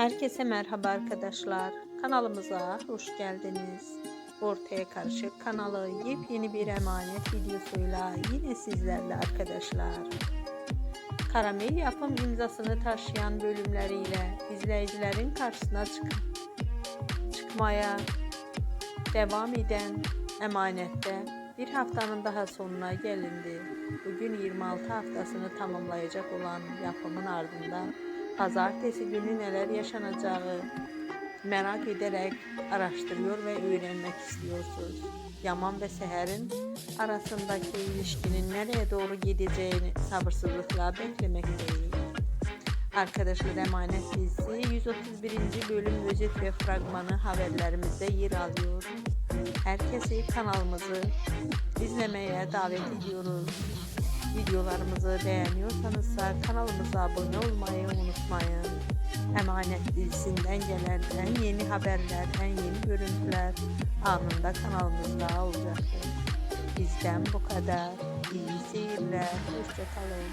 Herkese merhaba arkadaşlar. Kanalımıza hoş geldiniz. Ortaya Karışık kanalı yepyeni bir emanet videosuyla yine sizlerle arkadaşlar. Karamel yapım imzasını taşıyan bölümleriyle izleyicilerin karşısına çık çıkmaya devam eden emanette bir haftanın daha sonuna gelindi. Bugün 26 haftasını tamamlayacak olan yapımın ardından pazartesi günü neler yaşanacağı merak ederek araştırıyor ve öğrenmek istiyorsunuz. Yaman ve Seher'in arasındaki ilişkinin nereye doğru gideceğini sabırsızlıkla beklemekteyiz. Arkadaşlar Emanet dizisi 131. bölüm özet ve fragmanı haberlerimizde yer alıyor. Herkesi kanalımızı izlemeye davet ediyoruz. Videolarımızı beğeniyorsanız kanalımıza abone olmayı unutmayın. Emanet dizisinden gelen en yeni haberler, en yeni görüntüler anında kanalımızda olacaktır. Bizden bu kadar. İyi seyirler. Hoşçakalın.